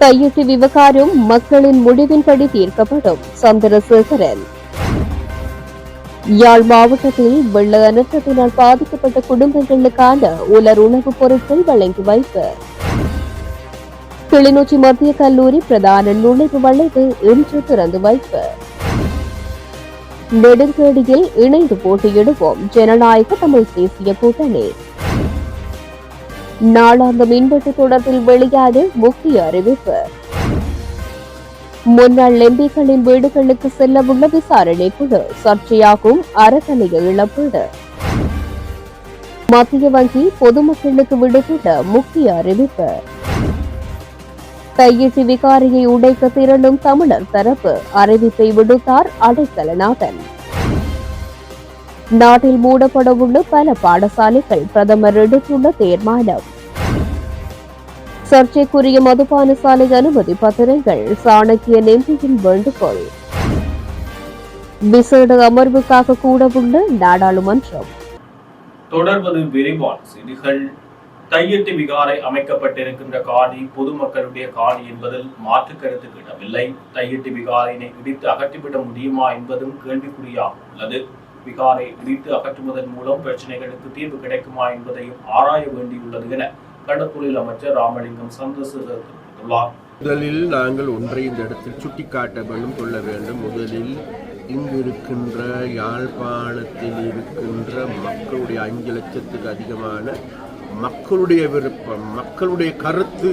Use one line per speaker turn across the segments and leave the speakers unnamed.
கையெட்டு விவகாரம் மக்களின் முடிவின்படி தீர்க்கப்படும். சந்திரசேகரன். யாழ் மாவட்டத்தில் வெள்ள அனர்த்தத்தினால் பாதிக்கப்பட்ட குடும்பங்களுக்கான உலர் உணவுப் பொருட்கள் வழங்கி வைப்பு. கிளிநொச்சி மத்திய கல்லூரி பிரதான நுழைவு வளைவு இன்று திறந்து வைப்பு. நெடுங்கேடியில் இணைந்து போட்டியிடுவோம் ஜனநாயக தமிழ் தேசிய கூட்டணி. நாளாந்த மின்வெட்டு தொடர்பில் வெளியான முக்கிய அறிவிப்பு. முன்னாள் எம்பிக்களின் வீடுகளுக்கு செல்லவுள்ள விசாரணை குழு சர்ச்சையாகும் அறக்கலைய இழப்பீடு. மத்திய வங்கி பொதுமக்களுக்கு விடுத்துள்ள முக்கிய அறிவிப்பு. கையெட்டி விகாரியை உடைக்க திரளும் தமிழர் தரப்பு அறிவிப்பை விடுத்தார் அடைக்கலநாதன். நாட்டில் மூடப்படவுள்ள பல பாடசாலைகள் பிரதமர் எடுத்துள்ள தீர்மானம் சர்ச்சைக்குரிய மதுபான சாலை அனுமதி பத்திரங்கள் சாணக்கிய எம்பியின் வேண்டுகோள் விசேட அமர்வுக்காக கூடவுள்ள நாடாளுமன்றம்
தொடர்வது விரிவான செய்திகள் தையட்டு விகாரை அமைக்கப்பட்டிருக்கின்ற காணி பொதுமக்களுடைய காணி என்பதில் மாற்று கருத்துக்கு இடமில்லை தையட்டு விகாரினை இடித்து அகற்றிவிட முடியுமா என்பதும் கேள்விக்குறியாக உள்ளது விகாரை இடித்து அகற்றுவதன் மூலம் பிரச்சனைகளுக்கு தீர்வு கிடைக்குமா என்பதையும் ஆராய வேண்டியுள்ளது என கடற்தொழில் அமைச்சர் ராமலிங்கம் சந்தோஷ் தெரிவித்துள்ளார்.
முதலில் நாங்கள் ஒன்றை இந்த இடத்தில் சுட்டிக்காட்ட வேண்டும் கொள்ள வேண்டும். முதலில் இங்கு இருக்கின்ற யாழ்ப்பாணத்தில் இருக்கின்ற மக்களுடைய அஞ்சு லட்சத்துக்கு அதிகமான மக்களுடைய விருப்பம் மக்களுடைய கருத்து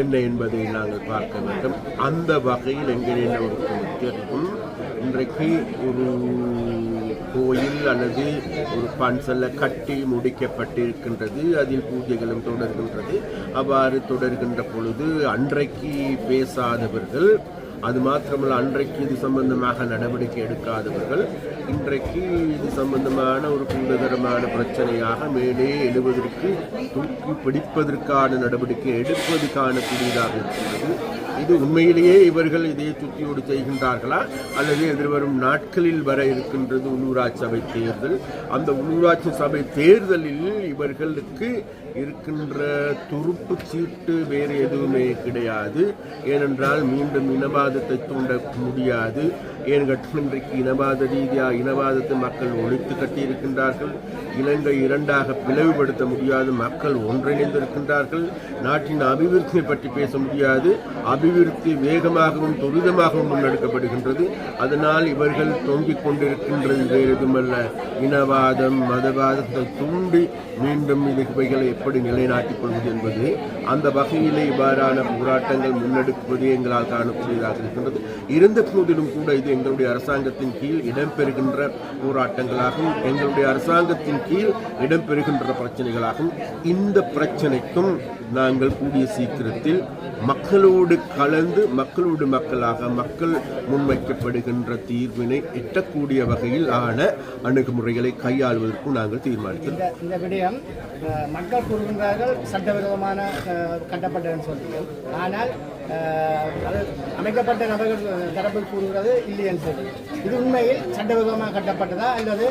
என்ன என்பதை நாங்கள் பார்க்க வேண்டும். அந்த வகையில் எங்களின் ஒரு தெரியும் இன்றைக்கு ஒரு கோயில் அல்லது ஒரு பன்சல்ல கட்டி முடிக்கப்பட்டிருக்கின்றது. அதில் பூஜைகளும் தொடர்கின்றது. அவ்வாறு தொடர்கின்ற பொழுது அன்றைக்கு பேசாதவர்கள் அது மாத்திரமல்ல அன்றைக்கு இது சம்பந்தமாக நடவடிக்கை எடுக்காதவர்கள் இன்றைக்கு இது சம்பந்தமான ஒரு பூதகரமான பிரச்சனையாக மேலே எழுவதற்கு தூக்கி பிடிப்பதற்கான நடவடிக்கை எடுப்பது காணக்கூடியதாக இருக்கிறது. இது உண்மையிலேயே இவர்கள் இதே சுத்தியோடு செய்கின்றார்களா? அல்லது எதிர்வரும் நாட்களில் வர இருக்கின்றது உள்ளூராட்சி சபை தேர்தல்? அந்த உள்ளூராட்சி சபை தேர்தலில் இவர்களுக்கு இருக்கின்ற துருப்பு சீட்டு வேறு எதுவுமே கிடையாது. ஏனென்றால் மீண்டும் இனவாதத்தை தூண்ட முடியாது. ஏன் இன்றைக்கு இனவாத ரீதியாக இனவாதத்தை மக்கள் ஒழித்து கட்டியிருக்கின்றார்கள். இலங்கை இரண்டாக பிளவுபடுத்த முடியாது. மக்கள் ஒன்றிணைந்திருக்கின்றார்கள். நாட்டின் அபிவிருத்தியை பற்றி பேச முடியாது. அபிவிருத்தி வேகமாகவும் துரிதமாகவும் முன்னெடுக்கப்படுகின்றது. அதனால் இவர்கள் தொங்கிக் கொண்டிருக்கின்றது. வேறு எதுமல்ல இனவாதம் மதவாதத்தை தூண்டி மீண்டும் இது இவைகளை எப்படி நிலைநாட்டிக் கொள்வது என்பது அந்த வகையிலே இவ்வாறான போராட்டங்கள் முன்னெடுப்பது எங்களால் காணக்கூடியதாக இருக்கின்றது. இருந்த போதிலும் கூட இது எங்களுடைய அரசாங்கத்தின் கீழ் இடம்பெறுகின்ற போராட்டங்களாகவும் எங்களுடைய அரசாங்கத்தின் கீழ் இடம்பெறுகின்ற பிரச்சனைகளாகவும் இந்த பிரச்சனைக்கும் நாங்கள் கூடிய சீக்கிரத்தில் மக்களோடு கலந்து மக்களோடு மக்களாக மக்கள் முன்வைக்கப்படுகின்ற தீர்வினை எட்டக்கூடிய வகையில் ஆன அணுகுமுறைகளை கையாள்வதற்கும் நாங்கள் தீர்மானித்தோம்.
இந்த விடயம் மக்கள் கூறுகின்றார்கள் சட்டவிரோதமான கட்டப்பட்டதுன்னு சொல்லி ஆனால் அது அமைக்கப்பட்ட நபர்கள் தரப்பு கூறுகிறது இல்லைன்னு சொல்லி இது உண்மையில் சட்டவிரோதமாக கட்டப்பட்டதா அல்லது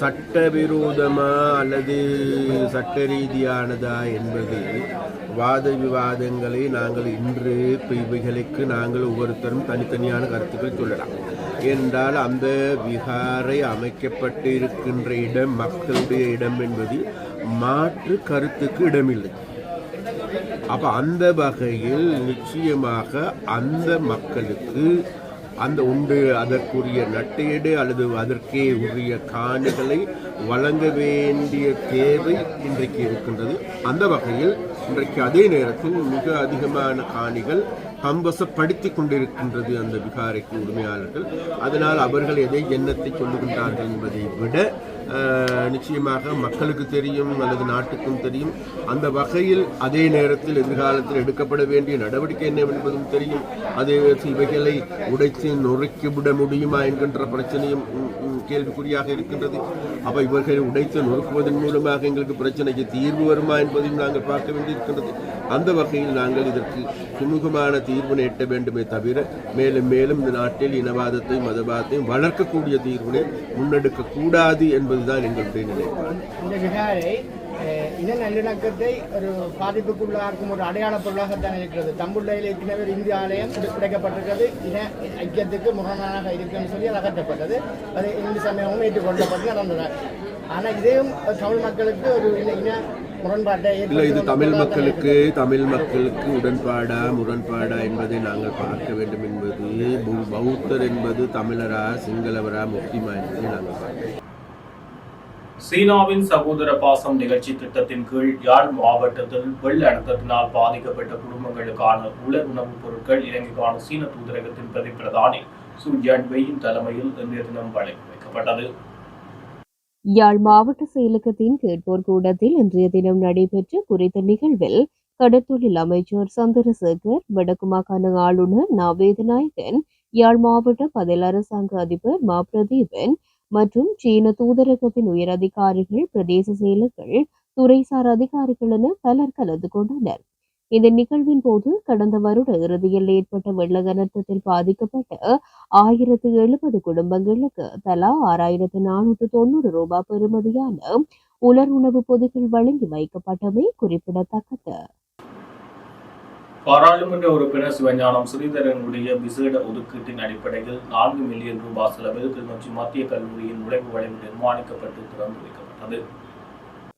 சட்டவிரோதமா அல்லது சட்ட ரீதியானதா என்பது வாத விவாதங்களை நாங்கள் இன்று இவைகளுக்கு நாங்கள் ஒவ்வொருத்தரும் தனித்தனியான கருத்துக்கள் சொல்லலாம். என்றால் அந்த விகாரை அமைக்கப்பட்டு இருக்கின்ற இடம் மக்களுடைய இடம் என்பது மாற்று கருத்துக்கு இடமில்லை. அப்ப அந்த வகையில் நிச்சயமாக அந்த மக்களுக்கு அந்த உண்டு அதற்குரிய நட்டேடு அல்லது அதற்கே உரிய காணிகளை வழங்க வேண்டிய தேவை இன்றைக்கு இருக்கின்றது. அந்த வகையில் இன்றைக்கு அதே நேரத்தில் மிக அதிகமான காணிகள் பம்பசப்படுத்தி கொண்டிருக்கின்றது அந்த விகாரைக்கு உரிமையாளர்கள். அதனால் அவர்கள் எதை எண்ணத்தை சொல்லுகின்றார்கள் என்பதை விட நிச்சயமாக மக்களுக்கு தெரியும் அல்லது நாட்டுக்கும் தெரியும். அந்த வகையில் அதே நேரத்தில் எதிர்காலத்தில் எடுக்கப்பட வேண்டிய நடவடிக்கை என்னவென்பதும் தெரியும். அதே நேரத்தில் இவைகளை உடைத்து நொறுக்கிவிட முடியுமா என்கின்ற பிரச்சனையும் கேள்விக்குறியாக இருக்கின்றது. அப்போ இவர்களை உடைத்து நொறுக்குவதன் மூலமாக எங்களுக்கு பிரச்சனைக்கு தீர்வு வருமா என்பதையும் நாங்கள் பார்க்க வேண்டியிருக்கின்றது. அந்த வகையில் நாங்கள் இதற்கு சுமூகமான தீர்வினை எட்ட வேண்டுமே தவிர மேலும் மேலும் இந்த நாட்டில் இனவாதத்தையும் மதவாதத்தையும் வளர்க்கக்கூடிய தீர்வினை முன்னெடுக்கக்கூடாது கூடாது என்பதுதான் எங்களுடைய நிலை.
இந்த விகாரை இன நல்லிணக்கத்தை ஒரு பாதிப்புக்குள்ளாக்கும் ஒரு அடையாள பொருளாகத்தான் இருக்கிறது. தம்புள்ளையில் ஏற்கனவே ஒரு இந்திய ஆலயம் உடைக்கப்பட்டிருக்கிறது இன ஐக்கியத்துக்கு முரணாக இருக்குன்னு சொல்லி அது அகற்றப்பட்டது. அது இந்து சமயமும் ஏற்றுக்கொள்ளப்பட்டு நடந்தது. ஆனால் இதையும் தமிழ் மக்களுக்கு ஒரு இன
இல்லை இது தமிழ் மக்களுக்கு தமிழ் மக்களுக்கு உடன்பாடா முரண்பாடா என்பதை நாங்கள் பார்க்க வேண்டும் என்பது பௌத்தர் என்பது தமிழரா சிங்களவரா முஸ்லிமா என்பதை நாங்கள் பார்க்க
சீனாவின் சகோதர பாசம் நிகழ்ச்சி திட்டத்தின் கீழ் யாழ் மாவட்டத்தில் வெள்ள அழுத்தத்தினால் பாதிக்கப்பட்ட குடும்பங்களுக்கான உலர் உணவுப் பொருட்கள் இலங்கைக்கான சீன தூதரகத்தின் பிரதி பிரதானி சு ஜன்வெயின் தலைமையில் இன்றைய தினம் வழங்கி வைக்கப்பட்டது.
யாழ் மாவட்ட செயலகத்தின் கேட்போர் கூடத்தில் இன்றைய தினம் நடைபெற்ற குறித்த நிகழ்வில் கடற்தொழில் அமைச்சர் சந்திரசேகர் வடக்கு மாகாண ஆளுநர் நா வேதநாயகன் யாழ் மாவட்ட பதில் அரசாங்க அதிபர் மா பிரதீபன் மற்றும் சீன தூதரகத்தின் உயர் அதிகாரிகள் பிரதேச செயலர்கள் துறைசார் அதிகாரிகள் என பலர் கலந்து கொண்டனர். இந்த நிகழ்வின் போது கடந்த வருட இறுதியில் ஏற்பட்ட வெள்ள அனர்த்தத்தில் பாதிக்கப்பட்ட ஆயிரத்து எழுபது குடும்பங்களுக்கு தலா ஆறாயிரத்து நானூற்று தொண்ணூறு ரூபாய் பெறுமதியான உலர் உணவு பொதிகள் வழங்கி வைக்கப்பட்டமை குறிப்பிடத்தக்கது.
பாராளுமன்ற உறுப்பினர் சிவஞானம் ஸ்ரீதரனுடைய விசேட ஒதுக்கீட்டின் அடிப்படையில் நான்கு மில்லியன் ரூபாய் செலவில் கிளிநொச்சி மத்திய கல்லூரியின் நுழைவு வளைவு நிர்மாணிக்கப்பட்டு திறந்து வைக்கப்பட்டது.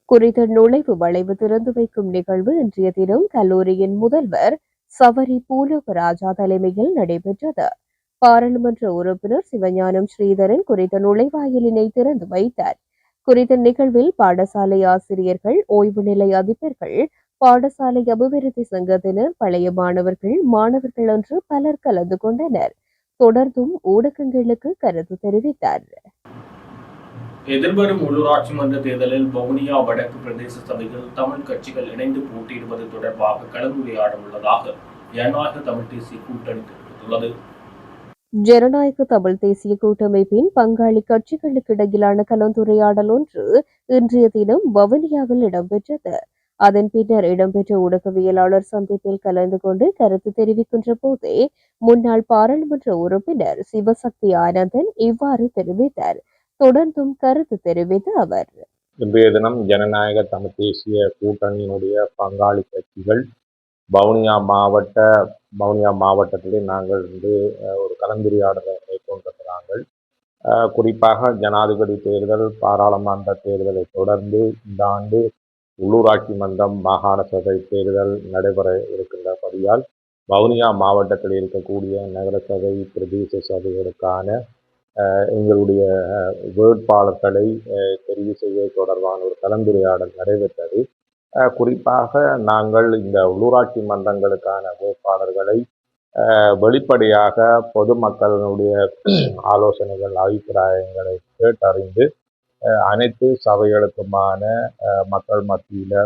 குறித்த நுழைவு வளைவு திறந்து வைக்கும் நிகழ்வு இன்றைய தினம் கல்லூரியின் முதல்வர் சவரி பூலோகராஜா தலைமையில் நடைபெற்றது. பாராளுமன்ற உறுப்பினர் சிவஞானம் ஸ்ரீதரன் குறித்த நுழைவாயிலினை திறந்து வைத்தார். குறித்த நிகழ்வில் பாடசாலை ஆசிரியர்கள் ஓய்வு நிலை அதிபர்கள் பாடசாலை அபிவிருத்தி சங்கத்தினர் பழைய மாணவர்கள் மாணவர்கள் என்று பலர் கலந்து கொண்டனர். தொடர்ந்தும் ஊடகங்களுக்கு கருத்து தெரிவித்தார்.
எதிர்வரும் உள்ளூராட்சி மன்ற தேர்தலில் வவுனியா வடக்கு பிரதேச சபையில் தமிழ் கட்சிகள் இணைந்து போட்டியிடுவது தொடர்பாக கலந்துரையாட உள்ளதாக ஜனநாயக தமிழ் தேசிய கூட்டணி தெரிவித்துள்ளது.
ஜனநாயக தமிழ் தேசிய கூட்டமைப்பின் பங்காளி கட்சிகளுக்கு இடையிலான கலந்துரையாடல் ஒன்று இன்றைய தினம் வவுனியாவில் இடம்பெற்றது. அதன் பின்னர் இடம்பெற்ற ஊடகவியலாளர் சந்திப்பில் கலந்து கொண்டு கருத்து தெரிவிக்கின்ற போதே முன்னாள் பாராளுமன்ற உறுப்பினர் சிவசக்தி ஆனந்தன் இவ்வாறு தெரிவித்தார். தொடர்ந்தும் கருத்து தெரிவித்த அவர்.
இன்றைய தினம் ஜனநாயக தமிழ் தேசிய கூட்டணியினுடைய பங்காளி கட்சிகள் வவுனியா மாவட்ட வவுனியா மாவட்டத்திலே நாங்கள் வந்து ஒரு கலந்துரையாடலை மேற்கொண்டிருக்கிறார்கள். குறிப்பாக ஜனாதிபதி தேர்தல் பாராளுமன்ற தேர்தலை தொடர்ந்து இந்த ஆண்டு உள்ளூராட்சி மன்றம் மாகாண சபை தேர்தல் நடைபெற இருக்கின்றபடியால் வவுனியா மாவட்டத்தில் இருக்கக்கூடிய நகரசபை பிரதேச சபைகளுக்கான எங்களுடைய வேட்பாளர்களை தெரிவு செய்வது தொடர்பான ஒரு கலந்துரையாடல் நடைபெற்றது. குறிப்பாக நாங்கள் இந்த உள்ளூராட்சி மன்றங்களுக்கான வேட்பாளர்களை வெளிப்படையாக பொதுமக்களுடைய ஆலோசனைகள் அபிப்பிராயங்களை கேட்டறிந்து அனைத்து சபைகளுக்குமான மக்கள் மத்தியில்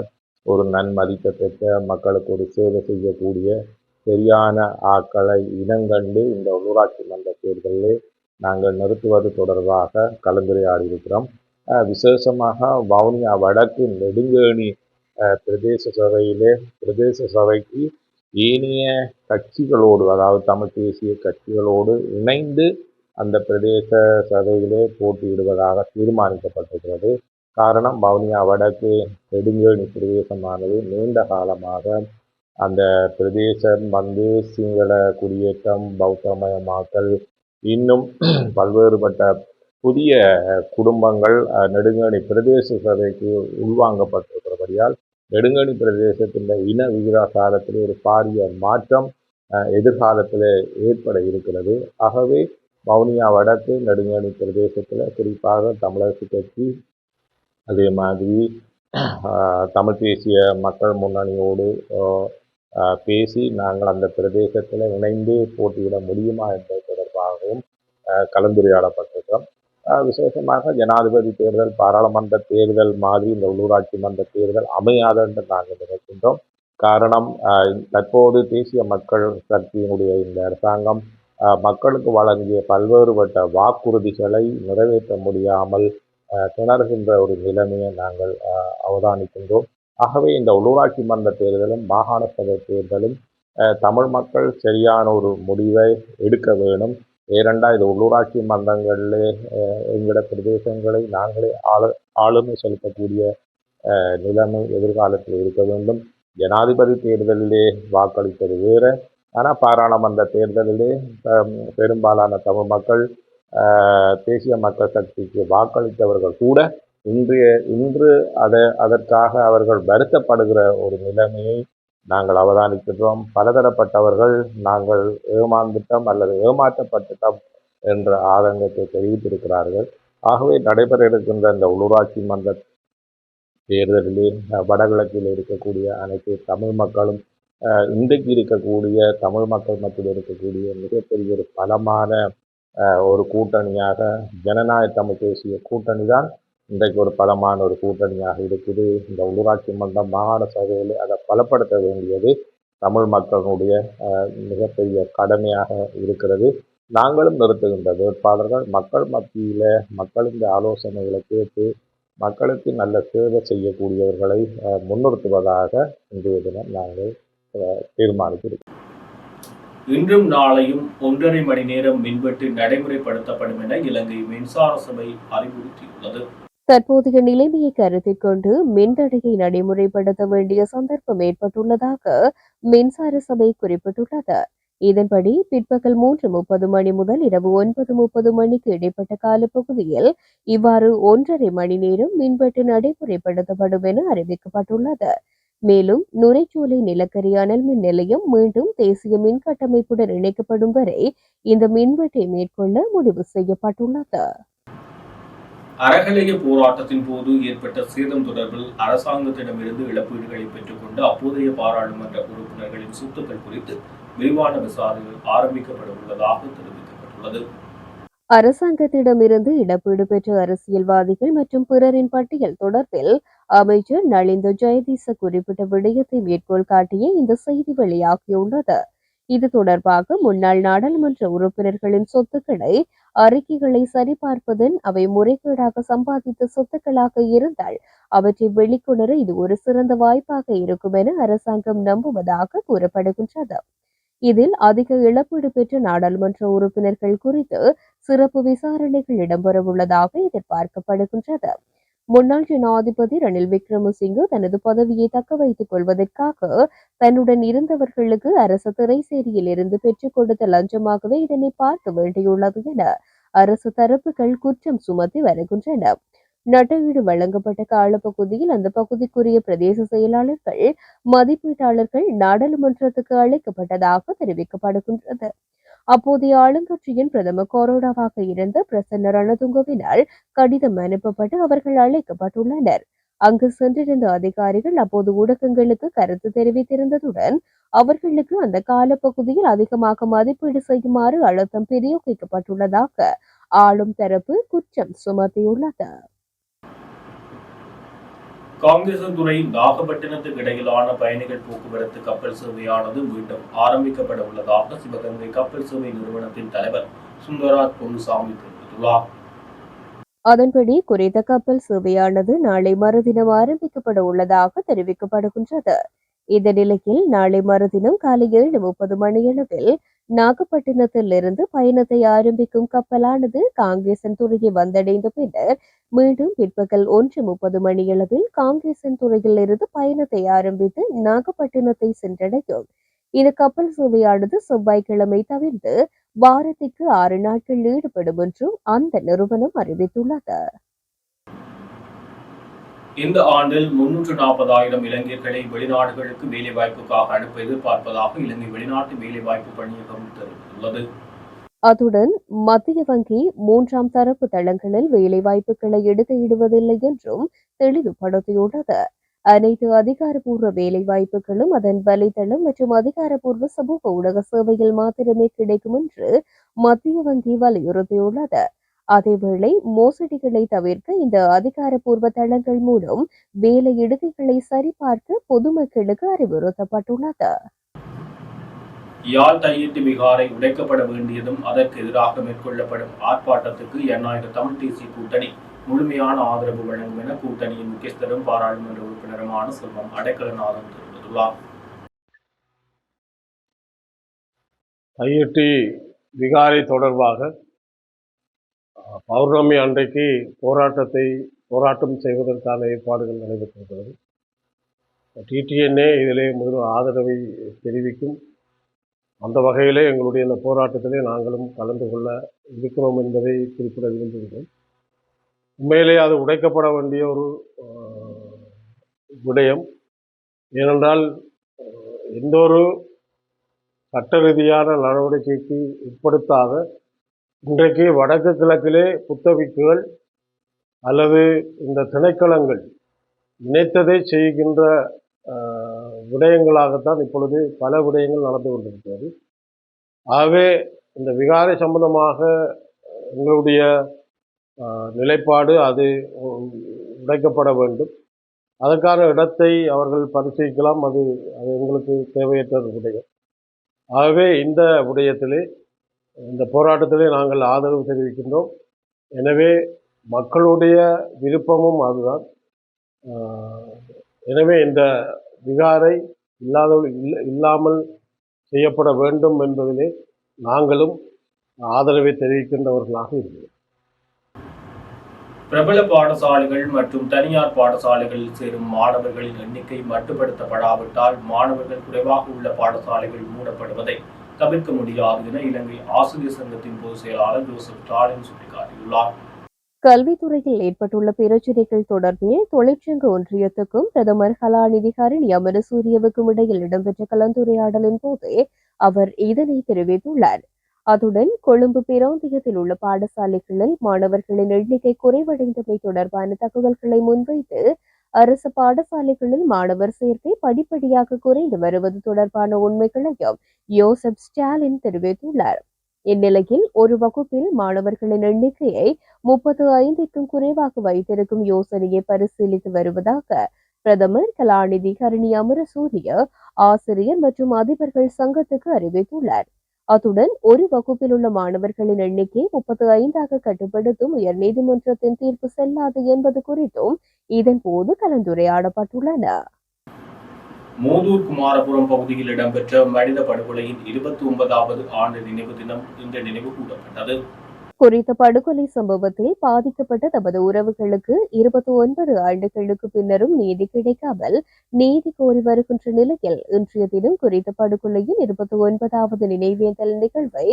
ஒரு நன்மதிக்க பெற்ற மக்களுக்கு ஒரு சேவை செய்யக்கூடிய சரியான ஆட்களை இனங்கண்டு இந்த உள்ளூராட்சி மன்ற தேர்தலில் நாங்கள் நிறுத்துவது தொடர்பாக கலந்துரையாடி இருக்கிறோம் விசேஷமாக வவுனியா வடக்கு நெடுங்கேணி பிரதேச சபையிலே பிரதேச சபைக்கு ஏனைய கட்சிகளோடு அதாவது தமிழ் தேசிய கட்சிகளோடு இணைந்து அந்த பிரதேச சபையிலே போட்டியிடுவதாக தீர்மானிக்கப்பட்டிருக்கிறது. காரணம் வவுனியா வடக்கு நெடுங்கேணி பிரதேசமானது நீண்ட காலமாக அந்த பிரதேசம் வந்து சிங்கள குடியேற்றம் பௌத்தமயமாக்கல் இன்னும் பல்வேறுபட்ட புதிய குடும்பங்கள் நெடுங்கணி பிரதேச சபைக்கு உள்வாங்கப்பட்டிருக்கிறபடியால் நெடுங்கணி பிரதேசத்தில் இன விகிதாசாரத்தில் ஒரு பாரிய மாற்றம் எதிர்காலத்தில் ஏற்பட இருக்கிறது. ஆகவே வவுனியா வடக்கு நெடுங்கணி பிரதேசத்தில் குறிப்பாக தமிழரசு கட்சி அதே மாதிரி தமிழ் தேசிய மக்கள் முன்னணியோடு பேசி நாங்கள் அந்த பிரதேசத்தில் இணைந்து போட்டியிட முடியுமா என்பது தொடர்பாகவும் கலந்துரையாடப்பட்டிருக்கிறோம். விசேஷமாக ஜனாதிபதி தேர்தல் பாராளுமன்ற தேர்தல் மாதிரி இந்த உள்ளூராட்சி மன்ற தேர்தல் அமையாது என்று நாங்கள் நினைக்கின்றோம். காரணம் தற்போது தேசிய மக்கள் சக்தியினுடைய இந்த அரசாங்கம் மக்களுக்கு வழங்கிய பல்வேறுபட்ட வாக்குறுதிகளை நிறைவேற்ற முடியாமல் திணறுகின்ற ஒரு நிலைமையை நாங்கள் அவதானிக்கின்றோம். ஆகவே இந்த உள்ளூராட்சி மன்ற தேர்தலும் மாகாண சபை தேர்தலும் தமிழ் மக்கள் சரியான ஒரு முடிவை எடுக்க வேணும் ஏனென்றால் இது உள்ளூராட்சி மன்றங்களிலே எங்கள பிரதேசங்களை நாங்களே ஆளு ஆளுமை செலுத்தக்கூடிய நிலைமை எதிர்காலத்தில் இருக்க வேண்டும். ஜனாதிபதி தேர்தலிலே வாக்களித்தது வேறு ஆனால் பாராளுமன்ற தேர்தலிலே பெரும்பாலான தமிழ் மக்கள் தேசிய மக்கள் சக்திக்கு வாக்களித்தவர்கள் கூட இன்றைய இன்று அதை அதற்காக அவர்கள் வருத்தப்படுகிற ஒரு நிலைமையை நாங்கள் அவதானிக்கின்றோம். பலதரப்பட்டவர்கள் நாங்கள் ஏமாந்துட்டோம் அல்லது ஏமாற்றப்பட்டுட்டோம் என்ற ஆதங்கத்தை தெரிவித்திருக்கிறார்கள். ஆகவே நடைபெற இருக்கின்ற இந்த உள்ளூராட்சி மன்ற தேர்தலிலே வடகிழக்கில் இருக்கக்கூடிய அனைத்து தமிழ் மக்களும் இன்றைக்கு இருக்கக்கூடிய தமிழ் மக்கள் மத்தியில் இருக்கக்கூடிய மிகப்பெரிய ஒரு பலமான ஒரு கூட்டணியாக ஜனநாயக தமிழ் தேசிய கூட்டணி தான் இன்றைக்கு ஒரு பலமான ஒரு கூட்டணியாக இருக்குது. இந்த உள்ளூராட்சி மன்றம் மாகாண சபையில் அதை பலப்படுத்த வேண்டியது தமிழ் மக்களுடைய மிகப்பெரிய கடமையாக இருக்கிறது. நாங்களும் நிறுத்துகின்ற வேட்பாளர்கள் மக்கள் மத்தியில் மக்களின் ஆலோசனைகளை கேட்டு மக்களுக்கு நல்ல சேவை செய்யக்கூடியவர்களை முன்னிறுத்துவதாக இன்றைய தினம் நாங்கள் அஹ், தீர்மானித்திருக்கிறோம்
இன்றும் நாளையும் ஒன்றரை மணி நேரம் மின்வெட்டு நடைமுறைப்படுத்தப்படும் என இலங்கை மின்சார சபை அறிவுறுத்தியுள்ளது.
தற்போதைய நிலைமையை கருத்தில் கொண்டு மின்தடையை நடைமுறைப்படுத்த வேண்டிய சந்தர்ப்பம் ஏற்பட்டுள்ளதாக மின்சார சபை குறிப்பிட்டுள்ளது. இதன்படி பிற்பகல் மூன்று முப்பது மணி முதல் இரவு ஒன்பது முப்பது மணிக்கு இடைப்பட்ட காலப்பகுதியில் இவ்வாறு ஒன்றரை மணி நேரம் மின்வெட்டு நடைமுறைப்படுத்தப்படும் என அறிவிக்கப்பட்டுள்ளது. மேலும் நுரைச்சோலை நிலக்கரி அனல் மின் நிலையம் மீண்டும் தேசிய மின் கட்டமைப்புடன் இணைக்கப்படும் வரை இந்த மின்வெட்டை மேற்கொள்ள முடிவு செய்யப்பட்டுள்ளது.
அறகலைய போராட்டத்தின் போது ஏற்பட்ட சேதம் தொடர்பில் அரசாங்கத்திடமிருந்து இழப்பீடுகளை பெற்றுக்கொண்டு அப்போதைய பாராளுமன்ற உறுப்பினர்களின் சொத்துக்கள் குறித்து விரிவான விசாரணைகள் ஆரம்பிக்கப்பட உள்ளதாக தெரிவிக்கப்பட்டுள்ளது.
அரசாங்கத்திடமிருந்து இழப்பீடு பெற்ற அரசியல்வாதிகள் மற்றும் பிறரின் பட்டியல் தொடர்பில் அமைச்சர் நளிந்த ஜெயதீச குறிப்பிட்ட விடயத்தை மேற்கோள் காட்டிய இந்த செய்தி வெளியாகியுள்ளது. இது தொடர்பாக முன்னாள் நாடாளுமன்ற உறுப்பினர்களின் சொத்துக்களை அறிக்கைகளை சரிபார்ப்பதன் அவை முறைகேடாக சம்பாதித்த சொத்துக்களாக இருந்தால் அவற்றை வெளிக்கொணர இது ஒரு சிறந்த வாய்ப்பாக இருக்கும் என அரசாங்கம் நம்புவதாக கூறப்படுகின்றது. இதில் அதிக இழப்பீடு பெற்ற நாடாளுமன்ற உறுப்பினர்கள் குறித்து சிறப்பு விசாரணைகள் இடம்பெறவுள்ளதாக எதிர்பார்க்கப்படுகின்றது. முன்னாள் ஜனாதிபதி ரணில் விக்ரமசிங்கே தனது பதவியை தக்க வைத்துக் கொள்வதற்காக தன்னுடன் இருந்தவர்களுக்கு அரசு திரைசேரியில் இருந்து பெற்றுக் கொடுத்த லஞ்சமாகவே இதனை பார்க்க வேண்டியுள்ளது என அரசு தரப்புகள் குற்றம் சுமத்தி வருகின்றன. நட்டஈடு வழங்கப்பட்ட காலப்பகுதியில் அந்த பகுதிக்குரிய பிரதேச செயலாளர்கள் மதிப்பீட்டாளர்கள் நாடாளுமன்றத்துக்கு அழைக்கப்பட்டதாக தெரிவிக்கப்படுகின்றது. அப்போதைய ஆளுங்கட்சியின் பிரதம கொரோடாவாக இருந்த பிரசன்ன ரணதுங்கவினால் கடிதம் அனுப்பப்பட்டு அவர்கள் அழைக்கப்பட்டுள்ளனர். அங்கு சென்றிருந்த அதிகாரிகள் அப்போது ஊடகங்களுக்கு கருத்து தெரிவித்திருந்ததுடன் அவர்களுக்கு அந்த காலப்பகுதியில் அதிகமாக மதிப்பீடு செய்யுமாறு அழுத்தம் பிரயோகிக்கப்பட்டுள்ளதாக ஆளும் தரப்பு குற்றம் சுமத்தியுள்ளது.
காங்கிரஸ் நாகப்பட்டினத்துக்கு இடையிலான பயணிகள் போக்குவரத்து கப்பல் சேவையானது மீண்டும் ஆரம்பிக்கப்பட உள்ளதாக சிவகங்கை கப்பல் சேவை நிறுவனத்தின் தலைவர் சுந்தராஜ் பொன்னுசாமி தெரிவித்துள்ளார்.
அதன்படி குறித்த கப்பல் சேவையானது நாளை மறுதினம் ஆரம்பிக்கப்பட உள்ளதாக தெரிவிக்கப்படுகின்றது. இந்த நிலையில் நாளை மறுதினம் காலை ஏழு முப்பது மணியளவில் நாகப்பட்டினத்தில் இருந்து பயணத்தை ஆரம்பிக்கும் கப்பலானது காங்கேசன் துறையை வந்தடைந்த பின்னர் மீண்டும் பிற்பகல் ஒன்று முப்பது மணியளவில் காங்கேசன் துறையில் இருந்து பயணத்தை ஆரம்பித்து நாகப்பட்டினத்தை சென்றடையும். இந்த கப்பல் சேவையானது செவ்வாய்க்கிழமை தவிர்த்து வாரத்திற்கு ஆறு நாட்கள் ஈடுபடும் என்றும் அந்த நிறுவனம் அறிவித்துள்ளது.
இந்த ஆண்டில் முன்னூற்று நாற்பதாயிரம் இளைஞர்களை வெளிநாடுகளுக்கு வேலைவாய்ப்புக்காக அனுப்ப எதிர்பார்ப்பதாக இலங்கை வெளிநாட்டு வேலைவாய்ப்பு பணியகம் தெரிவித்துள்ளது.
அத்துடன் மத்திய வங்கி மூன்றாம் தரப்பு தளங்களில் வேலைவாய்ப்புகளை எடுக்கையிடுவதில்லை என்றும் தெளிவுபடுத்தியுள்ளது. அனைத்து அதிகாரப்பூர்வ வேலைவாய்ப்புகளும் அதன் வலைதளம் மற்றும் அதிகாரப்பூர்வ சமூக ஊடக சேவையில் மாத்திரமே கிடைக்கும் என்று மத்திய வங்கி வலியுறுத்தியுள்ளது. அதேவேளை மோசடிகளை தவிர்க்க இந்த அதிகாரப்பூர்வ தளங்கள் மூலம் வேலை இடுகைகளை சரிபார்க்க பொதுமக்களுக்கு அறிவுறுத்தப்பட்டுள்ளது.
யாழ் தையிட்டு விகாரை உடைக்கப்பட வேண்டியதும் அதற்கு எதிராக மேற்கொள்ளப்படும் ஆர்ப்பாட்டத்துக்கு எண்ணாயிரம் தமிழ் தேசிய கூட்டணி முழுமையான ஆதரவு வழங்கும் என கூட்டணியின் முக்கியஸ்தரும் பாராளுமன்ற உறுப்பினருமான செல்வம் அடைக்கலநாதன் தெரிவித்துள்ளார்.
ஐஐடி விகாரை தொடர்பாக பௌர்ணமி அன்றைக்கு போராட்டத்தை போராட்டம் செய்வதற்கான ஏற்பாடுகள் நடைபெற்றிருக்கிறது. டிடிஎன்ஏ இதிலே முதல் ஆதரவை தெரிவிக்கும். அந்த வகையிலே எங்களுடைய இந்த போராட்டத்திலே நாங்களும் கலந்து கொள்ள இருக்கிறோம் என்பதை குறிப்பிட விரும்புகிறோம் உண்மையிலே அது உடைக்கப்பட வேண்டிய ஒரு விடயம். ஏனென்றால் எந்த ஒரு சட்ட ரீதியான நடவடிக்கைக்கு உட்படுத்தாத இன்றைக்கு வடக்கு கிழக்கிலே புத்தபிக்குகள் அல்லது இந்த திணைக்களங்கள் நினைத்ததை செய்கின்ற விடயங்களாகத்தான் இப்பொழுது பல விடயங்கள் நடந்து கொண்டிருக்கிறது. ஆகவே இந்த விகாரை சம்பந்தமாக எங்களுடைய நிலைப்பாடு அது உடைக்கப்பட வேண்டும். அதற்கான இடத்தை அவர்கள் பரிசீலிக்கலாம். அது அது எங்களுக்கு தேவையற்ற விடயம். ஆகவே இந்த விடயத்திலே இந்த போராட்டத்திலே நாங்கள் ஆதரவு தெரிவிக்கின்றோம். எனவே மக்களுடைய விருப்பமும் அதுதான். எனவே இந்த விகாரை இல்லாத இல்லாமல் செய்யப்பட வேண்டும் என்பதிலே நாங்களும் ஆதரவை தெரிவிக்கின்றவர்களாக இருக்கிறோம்.
பிரபல பாடசாலைகள் மற்றும் தனியார் பாடசாலைகளில் சேரும் மாணவர்களின் எண்ணிக்கை மட்டுப்படுத்தப்படாவிட்டால் மாணவர்கள் குறைவாக உள்ள பாடசாலைகள் மூடப்படுவதை தவிர்க்க முடியாது என இலங்கை ஆசிரியர் சங்கத்தின் பொதுச் செயலாளர் ஜோசப் ஸ்டாலின் சுட்டிக்காட்டியுள்ளார்.
கல்வித்துறையில் ஏற்பட்டுள்ள பிரச்சினைகள் தொடர்பில் தொழிற்சங்க ஒன்றியத்துக்கும் பிரதமர் கலாநிதி ஹரணி அமரசூரியவுக்கும் இடையில் இடம்பெற்ற கலந்துரையாடலின் போது அவர் இதனை தெரிவித்துள்ளார். அத்துடன் கொழும்பு பிராந்தியத்தில் உள்ள பாடசாலைகளில் மாணவர்களின் எண்ணிக்கை குறைவடைந்தமை தொடர்பான தகவல்களை முன்வைத்து அரசு பாடசாலைகளில் மாணவர் சேர்க்கை படிப்படியாக குறைந்து வருவது தொடர்பான உண்மைகளையும் யோசப் ஸ்டாலின் தெரிவித்துள்ளார். இந்நிலையில் ஒரு வகுப்பில் மாணவர்களின் எண்ணிக்கையை முப்பத்து ஐந்திற்கும் குறைவாக வைத்திருக்கும் யோசனையை பரிசீலித்து வருவதாக பிரதமர் கலாநிதி கருணி அமரசூரிய ஆசிரியர் மற்றும் அதிபர்கள் சங்கத்துக்கு அறிவித்துள்ளார். அத்துடன் ஒரு வகுப்பில் உள்ள மாணவர்களின் எண்ணிக்கை முப்பத்து ஐந்தாக கட்டுப்படுத்தும் உயர்நீதிமன்றத்தின் தீர்ப்பு செல்லாது என்பது குறித்தும் இதன் போது கலந்துரையாடப்பட்டுள்ளன.
மோதூர் குமாரபுரம் பகுதியில் இடம்பெற்ற மனித படுகொலையின் இருபத்தி ஒன்பதாவது ஆண்டு நினைவு தினம் இன்று நினைவு கூறப்பட்டது.
குறித்த படுகொலை சம்பவத்தில் பாதிக்கப்பட்ட தமது உறவுகளுக்கு இருபத்தி ஒன்பது ஆண்டுகளுக்கு பின்னரும் நீதி கிடைக்காமல் நீதி கோரி வருகின்ற நிலையில் இன்றைய தினம் குறித்த படுகொலையின் இருபத்தி ஒன்பதாவது நினைவேந்தல் நிகழ்வை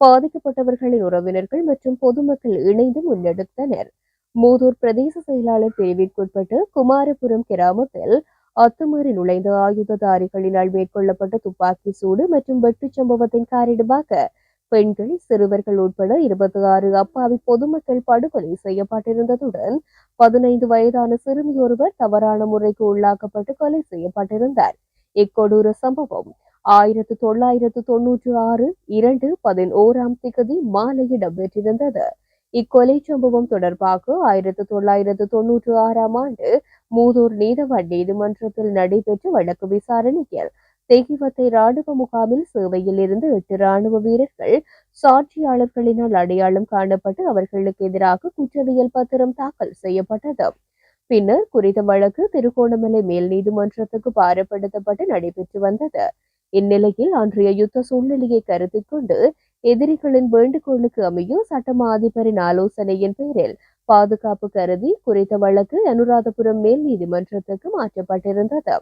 பாதிக்கப்பட்டவர்களின் உறவினர்கள் மற்றும் பொதுமக்கள் இணைந்து முன்னெடுத்தனர். மூதூர் பிரதேச செயலாளர் பிரிவிற்குட்பட்ட குமாரபுரம் கிராமத்தில் அத்துமீறி நுழைந்த ஆயுததாரிகளினால் மேற்கொள்ளப்பட்ட துப்பாக்கி சூடு மற்றும் வெட்டுச் சம்பவத்தின் காரணமாக பெண்கள் சிறுவர்கள் உட்பட இருபத்தி ஆறு அப்பாவி பொதுமக்கள் படுகொலை செய்யப்பட்டிருந்ததுடன் பதினைந்து வயதான சிறுமியொருவர் தவறான முறைக்கு உள்ளாக்கப்பட்டு கொலை செய்யப்பட்டிருந்தார். இக்கொடூர சம்பவம் ஆயிரத்து தொள்ளாயிரத்து தொன்னூற்றி ஆறு இரண்டு பதினோராம் திகதி மாலை இடம்பெற்றிருந்தது. இக்கொலை சம்பவம் தொடர்பாக ஆயிரத்து தொள்ளாயிரத்து தொன்னூற்றி ஆறாம் ஆண்டு மூதூர் நீதவன் நீதிமன்றத்தில் நடைபெற்ற வழக்கு விசாரணையில் தெகிவத்தை ராணுவ முகாமில் சேவையில் இருந்து எட்டு ராணுவ வீரர்கள் சாட்சியாளர்களினால் அடையாளம் காணப்பட்டு அவர்களுக்கு எதிராக குற்றவியல் பத்திரம் தாக்கல் செய்யப்பட்டது. பின்னர் குறித்த வழக்கு திருகோணமலை மேல் நீதிமன்றத்துக்கு பாரப்படுத்தப்பட்டு நடைபெற்று வந்தது. இந்நிலையில் அன்றைய யுத்த சூழ்நிலையை கருத்தில் கொண்டு எதிரிகளின் வேண்டுகோளுக்கு அமைய சட்டமா அதிபரின் ஆலோசனையின் பேரில் பாதுகாப்பு கருதி குறித்த வழக்கு அனுராதபுரம் மேல் நீதிமன்றத்துக்கு மாற்றப்பட்டிருந்தது.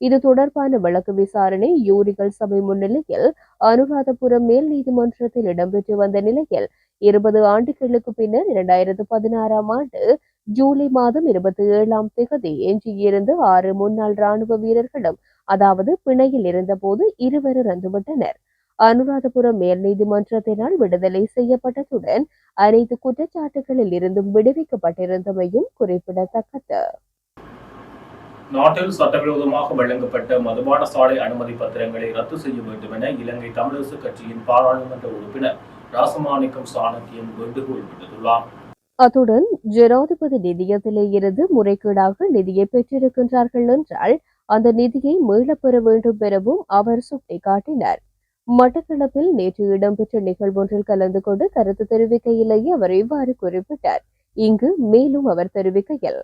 இது தொடர்பான வழக்கு விசாரணை யூரிகள் சபை முன்னிலையில் அனுராதபுரம் மேல் நீதிமன்றத்தில் இடம்பெற்று வந்த நிலையில் இருபது ஆண்டுகளுக்கு பின்னர் இரண்டாயிரத்து பதினாறாம் ஆண்டு ஜூலை மாதம் இருபத்தி ஏழாம் திகதி எஞ்சியிருந்து ஆறு முன்னாள் ராணுவ வீரர்களும் அதாவது பிணையில் இருந்தபோது இருவர் இறந்துவிட்டனர். அனுராதபுரம் மேல் நீதிமன்றத்தினால் விடுதலை செய்யப்பட்டதுடன் அனைத்து குற்றச்சாட்டுகளில் இருந்தும் விடுவிக்கப்பட்டிருந்தமையும் குறிப்பிடத்தக்கது.
நாட்டில் சட்டவிரோதமாக வழங்கப்பட்ட மதுபான சாலை அனுமதி பத்திரங்களை ரத்து செய்ய வேண்டும் என இலங்கை தமிழரசு கட்சியின் பாராளுமன்ற உறுப்பினர் ராசமாணிக்கம் சாணக்கியன் வேண்டுகோள் விடுத்துள்ளார்.
அத்துடன் ஜனாதிபதி நிதியத்திலே இருந்து முறைகேடாக நிதியை பெற்றிருக்கின்றார்கள் என்றால் அந்த நிதியை மீளப்பெற வேண்டும் எனவும் அவர் சுட்டிக்காட்டினார். மட்டக்களப்பில் நேற்று இடம்பெற்ற நிகழ்வொன்றில் கலந்து கொண்டு கருத்து தெரிவிக்கையிலேயே அவர் இவ்வாறு குறிப்பிட்டார். இங்கு மேலும் அவர் தெரிவிக்கையில்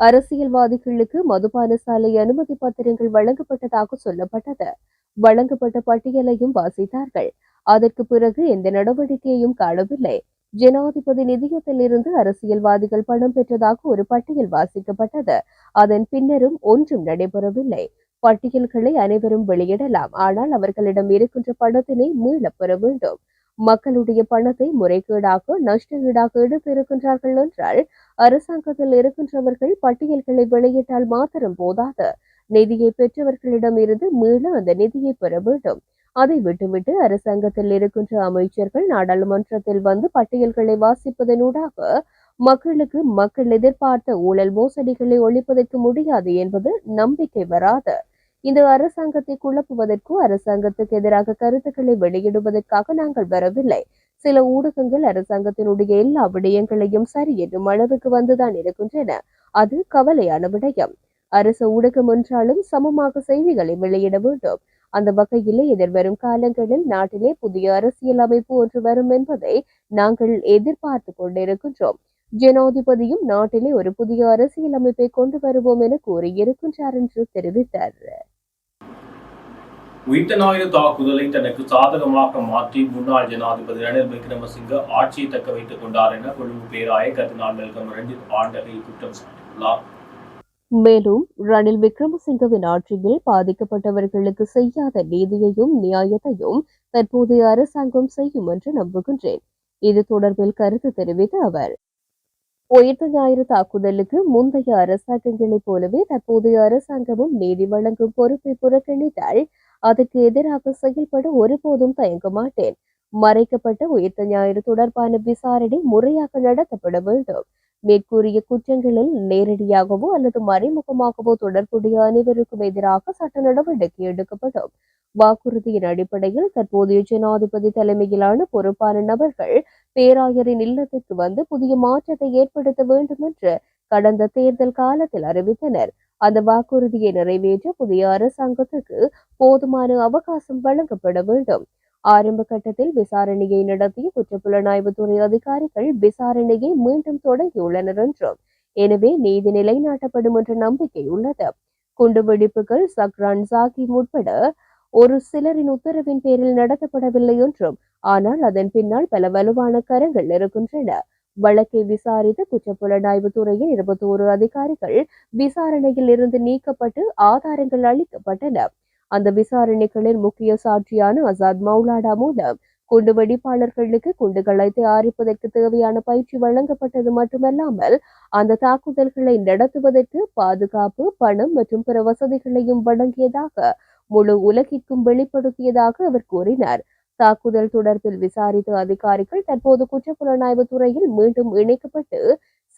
அரசியல்வாதிகளுக்கு மதுபான சாலை அனுமதி பத்திரங்கள் வழங்கப்பட்டதாக சொல்லப்பட்டது. வழங்கப்பட்ட பட்டியலையும் வாசித்தார்கள். அதற்கு பிறகு எந்த நடவடிக்கையையும் காணவில்லை. ஜனாதிபதி நிதியத்தில் இருந்து அரசியல்வாதிகள் பணம் பெற்றதாக ஒரு பட்டியல் வாசிக்கப்பட்டது. அதன் பின்னரும் ஒன்றும் நடைபெறவில்லை. பட்டியல்களை அனைவரும் வெளியிடலாம். ஆனால் அவர்களிடம் இருக்கின்ற பணத்தினை மீளப் பெற வேண்டும். மக்களுடைய பணத்தை முறைகேடாக நஷ்ட ஈடாக எடுத்திருக்கின்றார்கள் என்றால் அரசாங்கத்தில் இருக்கின்றவர்கள் பட்டியல்களை வெளியிட்டால் மாத்திரம் போதாது. நிதியை பெற்றவர்களிடம் இருந்து மீள அந்த நிதியை பெற வேண்டும். அதை விட்டுவிட்டு அரசாங்கத்தில் இருக்கின்ற அமைச்சர்கள் நாடாளுமன்றத்தில் வந்து பட்டியல்களை வாசிப்பதனூடாக மக்களுக்கு மக்கள் எதிர்பார்த்த ஊழல் மோசடிகளை ஒழிப்பதற்கு முடியாது என்பது நம்பிக்கை வராது. இந்த அரசாங்கத்தை குழப்புவதற்கோ அரசாங்கத்துக்கு எதிராக கருத்துக்களை வெளியிடுவதற்காக நாங்கள் வரவில்லை. சில ஊடகங்கள் அரசாங்கத்தினுடைய எல்லா விடயங்களையும் சரி என்னும் அளவுக்கு வந்துதான் இருக்கின்றன. அது கவலையான விடயம். அரசு ஊடகம் என்றாலும் சமமாக செய்திகளை வெளியிட வேண்டும். அந்த வகையிலே எதிர்வரும் காலங்களில் நாட்டிலே புதிய அரசியல் அமைப்பு ஒன்று வரும் என்பதை நாங்கள் எதிர்பார்த்து கொண்டிருக்கின்றோம். ஜனாதிபதியும் நாட்டிலே ஒரு புதிய அரசியல் அமைப்பை கொண்டு வருவோம் என கூறியிருக்கின்றார் என்று தெரிவித்தார்.
உயிர்த்த ஞாயிறு தாக்குதலை தனக்கு சாதகமாக மாற்றி முன்னாள் ஜனாதிபதி ரணில் விக்ரமசிங்க ஆட்சியை தக்க வைத்துக் கொண்டார் என கொழும்பு பேராய கர்தினால் மெல்கம் ரஞ்சித் ஆண்டகை குற்றம் சாட்டியுள்ளார்.
மேலும் ரணில் விக்ரமசிங்கவின் ஆட்சியில் பாதிக்கப்பட்டவர்களுக்கு செய்யாத நீதியையும் நியாயத்தையும் தற்போதைய அரசாங்கம் செய்யும் என்று நம்புகின்றேன். இது தொடர்பில் கருத்து தெரிவித்த அவர் உயிர்த்த ஞாயிறு தாக்குதலுக்கு முந்தைய அரசாங்கங்களைப் போலவே தற்போதைய அரசாங்கமும் நீதி வழங்கும் பொறுப்பை புறக்கணித்தால் அதற்கு எதிராக செயல்பட ஒருபோதும் தயங்க மாட்டேன். மறைக்கப்பட்ட உயிர்த்த ஞாயிறு தொடர்பான விசாரணை முறையாக நடத்தப்பட வேண்டும். மேற்கூறிய குற்றங்களில் நேரடியாகவோ அல்லது மறைமுகமாகவோ தொடர்புடைய அனைவருக்கும் எதிராக சட்ட நடவடிக்கை எடுக்கப்படும். வாக்குறுதியின் அடிப்படையில் தற்போதைய ஜனாதிபதி தலைமையிலான பொறுப்பான நபர்கள் பேராயரின் இல்லத்திற்கு வந்து புதிய மாற்றத்தை ஏற்படுத்த வேண்டும் என்று கடந்த தேர்தல் காலத்தில் அறிவித்தனர். அந்த வாக்குறுதியை நிறைவேற்ற புதிய அரசாங்கத்துக்கு போதுமான அவகாசம் வழங்கப்பட வேண்டும். ஆரம்ப கட்டத்தில் விசாரணையை நடத்திய குற்றப்புலனாய்வுத்துறை அதிகாரிகள் விசாரணையை மீண்டும் தொடங்கியுள்ளனர் என்றும் எனவே நீதி நிலைநாட்டப்படும் என்ற நம்பிக்கை உள்ளது. குண்டுவெடிப்புகள் சக்ரான் சாகிம் உட்பட ஒரு சிலரின் உத்தரவின் பேரில் நடத்தப்படவில்லை என்றும் ஆனால் அதன் பின்னால் பல வலுவான கரங்கள் இருக்கின்றன வழக்கை விசாரித்த குற்றப்புலனாய்வு துறையின் இருபத்தோரு அதிகாரிகள் விசாரணையில் இருந்து நீக்கப்பட்டு ஆதாரங்கள் அளிக்கப்பட்டன. அந்த விசாரணைகளில் முக்கிய சாட்சியான அசாத் மௌலாடா மூலம் குண்டு வெடிப்பாளர்களுக்கு குண்டுகளை தயாரிப்பதற்கு தேவையான பயிற்சி வழங்கப்பட்டது மட்டுமல்லாமல் அந்த தாக்குதல்களை நடத்துவதற்கு பாதுகாப்பு பணம் மற்றும் பிற வசதிகளையும் வழங்கியதாக முழு உலகிற்கும் வெளிப்படுத்தியதாக அவர் கூறினார். தாக்குதல் தொடர்பில் விசாரித்த அதிகாரிகள் தற்போது குற்றப்புலனாய்வு துறையில் மீண்டும் இணைக்கப்பட்டு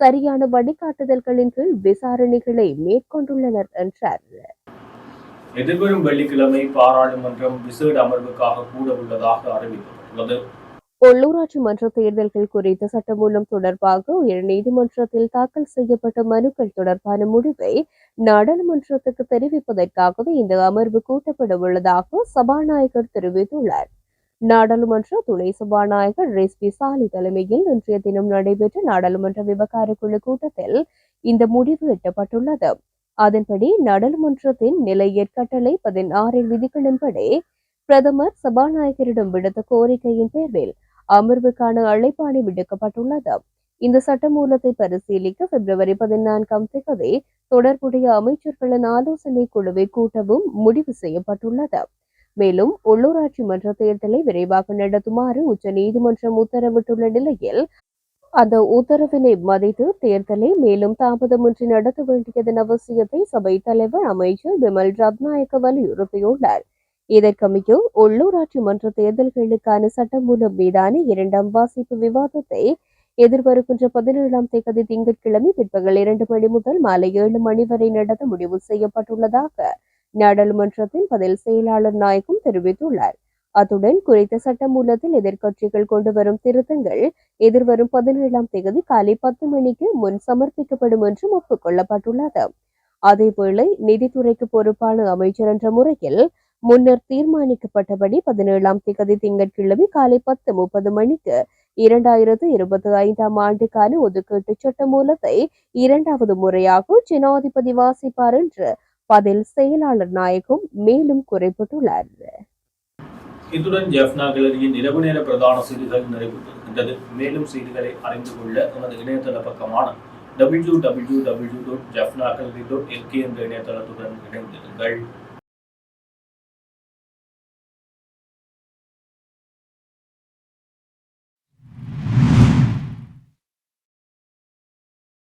சரியான வழிகாட்டுதல்களின் கீழ் விசாரணைகளை மேற்கொண்டுள்ளனர் என்றார்.
எதிர்வரும் வெள்ளிக்கிழமை பாராளுமன்றம் விசேட அமர்வுக்காக கூட உள்ளதாக அறிவிக்கப்பட்டுள்ளது.
உள்ளூராட்சி மன்ற தேர்தல்கள் குறித்த சட்டமூலம் தொடர்பாக உயர் நீதிமன்றத்தில் தாக்கல் செய்யப்பட்ட மனுக்கள் தொடர்பான முடிவை நாடாளுமன்றத்துக்கு தெரிவிப்பதற்காகவே இந்த அமர்வு கூட்டப்பட உள்ளதாக சபாநாயகர் தெரிவித்துள்ளார். நாடாளுமன்ற துணை சபாநாயகர் ரெஸ்பி சாலி தலைமையில் இன்றைய தினம் நடைபெற்ற நாடாளுமன்ற விவகார குழு கூட்டத்தில் இந்த முடிவு எட்டப்பட்டுள்ளது. அதன்படி நாடாளுமன்றத்தின் நிலையற் கட்டளை பதினாறின் விதிகளின்படி பிரதமர் சபாநாயகரிடம் விடுத்த கோரிக்கையின் பேரில் அமர்வுக்கான அழைப்பாணை விடுக்கப்பட்டுள்ளது. இந்த சட்டமூலத்தை பரிசீலிக்க பிப்ரவரி பதினான்காம் தேதி தொடர்புடைய அமைச்சர்களின் ஆலோசனை குழுவை கூட்டவும் முடிவு செய்யப்பட்டுள்ளது. மேலும் உள்ளூராட்சி மன்ற தேர்தலை விரைவாக நடத்துமாறு உச்ச நீதிமன்றம் உத்தரவிட்டுள்ள நிலையில் அந்த உத்தரவினை மதித்து தேர்தலை மேலும் தாமதமின்றி நடத்த வேண்டியதன் அவசியத்தை சபை தலைவர் அமைச்சர் விமல் ரத்நாயக்க வலியுறுத்தியுள்ளார். இதற்கமைய உள்ளூராட்சி மன்ற தேர்தல்களுக்கான சட்டமூலம் மீதான இரண்டாம் வாசிப்பு விவாதத்தை எதிர்வருகின்ற பதினேழாம் தேதி திங்கட்கிழமை பிற்பகல் இரண்டு மணி முதல் மாலை ஏழு மணி வரை நடத்த முடிவு செய்யப்பட்டுள்ளதாக நாடாளுமன்றத்தின் பதில் செயலாளர் நாயகம் தெரிவித்துள்ளார். அத்துடன் குறித்த சட்டமூலத்தில் எதிர்க்கட்சிகள் கொண்டு வரும் திருத்தங்கள் எதிர்வரும் பதினேழாம் தேதி காலை பத்து மணிக்கு முன் சமர்ப்பிக்கப்படும் என்றும் ஒப்புக்கொள்ளப்பட்டுள்ளது. அதேவேளை நிதித்துறைக்கு பொறுப்பான அமைச்சர் என்ற முறையில் முன்னர் தீர்மானிக்கப்பட்டபடி பதினேழாம் திகதி திங்கட்கிழமை காலை பத்து முப்பது மணிக்கு இரண்டாயிரத்து இருபத்தி ஐந்தாம் ஆண்டுக்கான ஒதுக்கீட்டு சட்ட மூலத்தை இரண்டாவது முறையாக ஜனாதிபதி வாசிப்பார் என்று பதில் செயலாளர் நாயகம் மேலும் குறிப்பிட்டுள்ளார்.
இத்துடன் ஜெஃப்னா கிளரியின் இரவு நேர பிரதான செய்திகள் நிறைவு பெறுகின்றன மேலும் செய்திகளை அறிந்து கொள்ள நமது இணையதள பக்கமான W W W dot Jaffna Kalvi dot LK என்ற இணையதளத்துடன் இணைந்திருங்கள்.